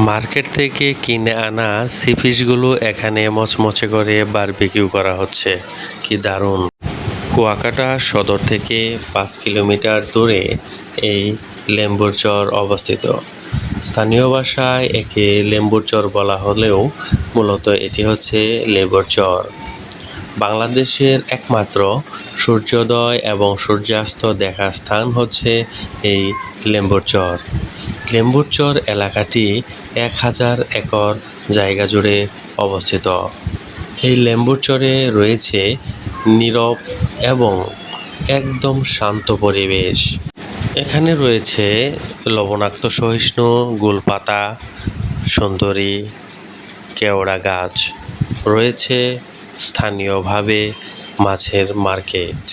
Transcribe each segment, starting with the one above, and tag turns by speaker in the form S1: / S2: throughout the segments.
S1: Market থেকে কিনে আনা সি ফিশগুলো এখানে মচমচে করে বারবিকিউ করা হচ্ছে। কি দারুণ। কুয়াকাটা সদর থেকে পাঁচ কিলোমিটার দূরে এই লেম্বুর চর অবস্থিত। স্থানীয় ভাষায় একে লেম্বুর চর বলা হলেও মূলত এটি হচ্ছে লেবুর চর। বাংলাদেশের একমাত্র সূর্যোদয় এবং সূর্যাস্ত দেখার স্থান হচ্ছে এই লেম্বুর চর। লেম্বুর চর এলাকাটি এক হাজার একর জায়গা জুড়ে অবস্থিত। এই লেম্বুরচরে রয়েছে নীরব এবং একদম শান্ত পরিবেশ। এখানে রয়েছে লবণাক্ত সহিষ্ণু, গুলপাতা, সুন্দরী, কেওড়া গাছ। রয়েছে স্থানীয়ভাবে মাছের মার্কেট।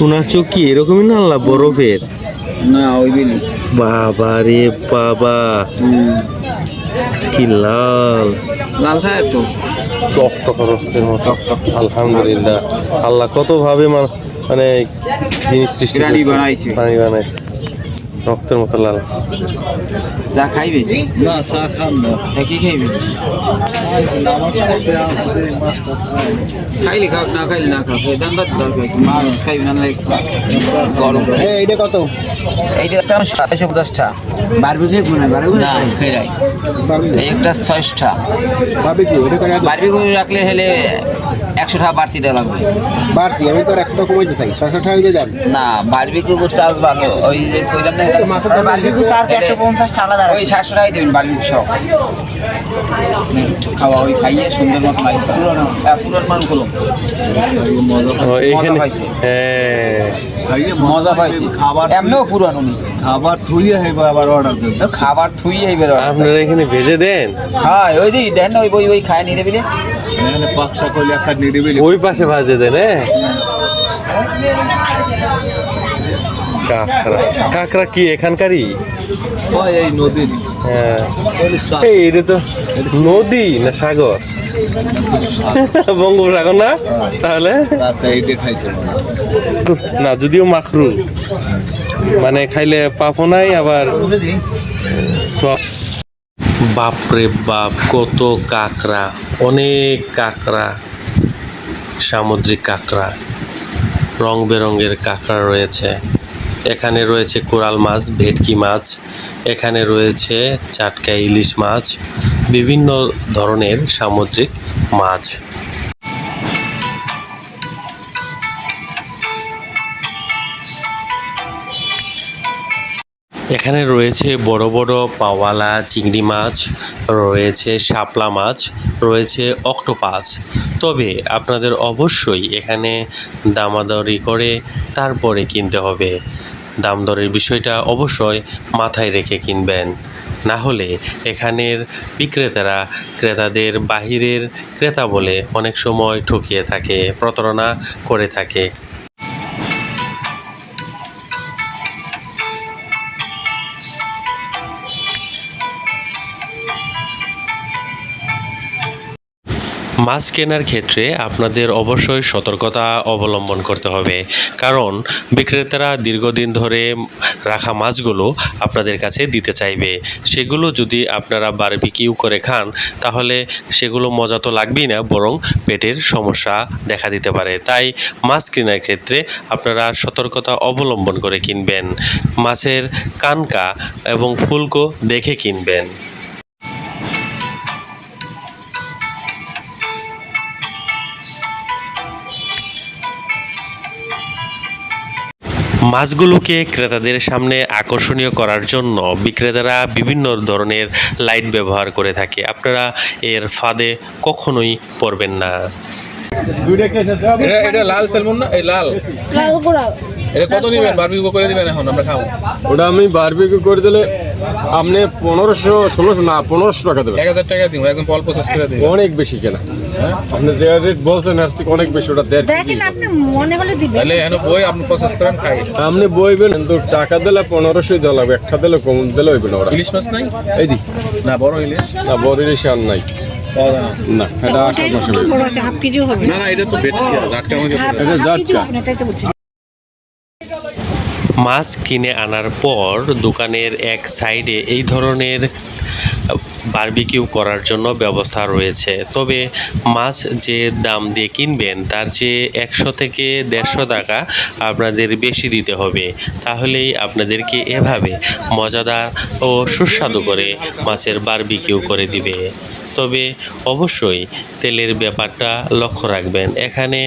S2: টুনার চোখ কি এরকমই না আল্লাহ বরফের?
S3: না ওই বিলি
S2: বাবা রে বাবা। কি লাল।
S3: লাল খায় তো।
S2: রক্ত টক মতো আলহামদুলিল্লাহ। আল্লাহ কত ভাবে মানে জিনিস সৃষ্টি
S3: বানাইছে।
S2: বানাইছে। রক্তের মতো লাল।
S3: চা খাইবে?
S4: না চা খাম না।
S3: কি খাইবে? খাইলে খাও না খাইলে না খাও দাম বাদ দরকার মাছ খাইবে না গরম।
S4: এইটা কত?
S3: এইটা দাম সাতশো পঞ্চাশটা। বারবিকে মনে হয় বারবিকে না খাই যাই। এই একটা ছয়শটা।
S4: ভাবি কি ওটা করে
S3: বারবিকে রাখলে হলে একশো টাকা বাড়তি দেওয়া লাগবে।
S4: বাড়তি আমি তো আর একটা কমাইতে চাই। ছয়শো টাকা দিলে দেন।
S3: না বারবিকে চার্জ ভালো ওই যে কইলাম না
S4: মাছের
S3: চার্জ একশো পঞ্চাশ টাকা ওই সাতশো টাকাই দেবেন বারবিকে সব। খাওয়া ওই খাইয়ে সুন্দর মতো মাছ পুরনো পুরো মান করুন
S2: এইখানে
S3: পাইছে। মজা পাইছি।
S4: খাবার
S3: এমনিও পুরানো নি
S4: খাবার থুইয়ে হইবে আবার অর্ডার দেন
S3: খাবার
S2: আপনারা এখানে ভেজে দেন?
S3: হ্যাঁ ওই দি দেন ওই ওই ওই খায় নিয়ে দেবি রে
S4: এখানে পাকশা করলে একটা নিরিবিলি।
S2: ওই পাশে ভাজে দেন হ্যাঁ? কাঁকড়া। কাঁকড়া কি এখানকারই?
S4: এই নদীর।
S2: হ্যাঁ। এই এটা তো নদী না সাগর? বঙ্গোপসাগর না? তাহলে?
S4: খাইতে পারে
S2: না যদিও মাখরু। মানে খাইলে পাপও নাই আবার সব বাপরে বাপ কত কাঁকড়া অনেক কাঁকড়া সামুদ্রিক কাঁকড়া রং বেরঙের কাঁকড়া রয়েছে। এখানে রয়েছে কোরাল মাছ ভেটকি মাছ এখানে রয়েছে চাটকা ইলিশ মাছ বিভিন্ন ধরনের সামুদ্রিক মাছ। এখানে রয়েছে বড় বড় পাওয়ালা চিংড়ি মাছ, রয়েছে শাপলা মাছ, রয়েছে অক্টোপাস। তবে আপনাদের অবশ্যই এখানে দামাদরি করে তারপরে কিনতে হবে। দাম দরের বিষয়টা অবশ্যই মাথায় রেখে কিনবেন। না হলে এখানের বিক্রেতারা ক্রেতাদের বাহিরের ক্রেতা বলে অনেক সময় ঠকিয়ে থাকে, প্রতারণা করে থাকে। মাছ কেনার ক্ষেত্রে আপনাদের অবশ্যই সতর্কতা অবলম্বন করতে হবে। কারণ বিক্রেতারা দীর্ঘদিন ধরে রাখা মাছগুলো আপনাদের কাছে দিতে চাইবে। সেগুলো যদি আপনারা বারবিকিউ করে খান, তাহলে সেগুলো মজা তো লাগবেই না, বরং পেটের সমস্যা দেখা দিতে পারে। তাই মাছ কেনার ক্ষেত্রে আপনারা সতর্কতা অবলম্বন করে কিনবেন। মাছের কানকা এবং ফুলকো দেখে কিনবেন। মাছগুলোকে ক্রেতাদের সামনে আকর্ষণীয় করার জন্য বিক্রেতারা বিভিন্ন ধরনের লাইট ব্যবহার করে থাকে। আপনারা এর ফাঁদে কখনোই পড়বেন না।
S5: এটা লাল স্যালমন না? এই লাল।
S6: লাল গোড়া
S5: এটা কত নেবেন? বারবিকিউ করে দিবেন এখন আমরা খাব।
S7: ওটা আমি বারবিকিউ করে দিলে আপনি পনেরোশো ষোলোশো না পনেরোশো টাকা দেবেন।
S5: এক হাজার টাকা দিব একদম অল্প প্রসেস করে দিবেন।
S7: অনেক বেশি কেনা। আপনি যে রেট বলছেন থেকে অনেক বেশি ওটা দেড় কেজি
S6: দেখেন আপনি মনে হলে দিবেন।
S5: তাহলে এখন বই আপনি প্রসেস করেন খাই।
S7: আপনি বইবেন কিন্তু টাকা দিলে পনেরোশোই দেওয়া লাগবে একটা দিলে কম দিলে হইবে না ওরা।
S5: ইলিশ মাছ নাই?
S7: এই দি।
S5: না বড় ইলিশ।
S7: না বড় ইলিশ আর নাই।
S5: না।
S7: এটা
S6: কেজিও হবে
S5: না? না এটা তো বেটকি মধ্যে
S6: হাফ
S7: এটা জাটকা।
S6: কেজিও হবে না তাই তো বলছি
S2: মাছ কিনে আনার পর দোকানের এক সাইডে এই ধরনের বারবিকিউ করার জন্য ব্যবস্থা রয়েছে। তবে মাছ যে দাম দিয়ে কিনবেন, তার চেয়ে একশো থেকে দেড়শো টাকা আপনাদের বেশি দিতে হবে। তাহলেই আপনাদেরকে এভাবে মজাদার ও সুস্বাদু করে মাছের বারবিকিউ করে দিবে। তবে অবশ্যই তেলের ব্যাপারটা লক্ষ্য রাখবেন। এখানে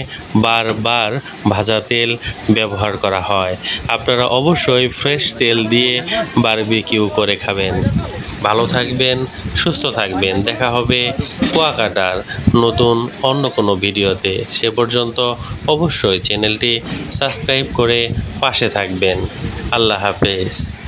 S2: বারবার ভাজা তেল ব্যবহার করা হয়। আপনারা অবশ্যই ফ্রেশ তেল দিয়ে বারবিকিউ করে খাবেন। ভালো থাকবেন, সুস্থ থাকবেন। দেখা হবে কুয়াকাটার নতুন অন্য কোনো ভিডিওতে। সে পর্যন্ত অবশ্যই চ্যানেলটি সাবস্ক্রাইব করে পাশে থাকবেন। আল্লাহ হাফেজ।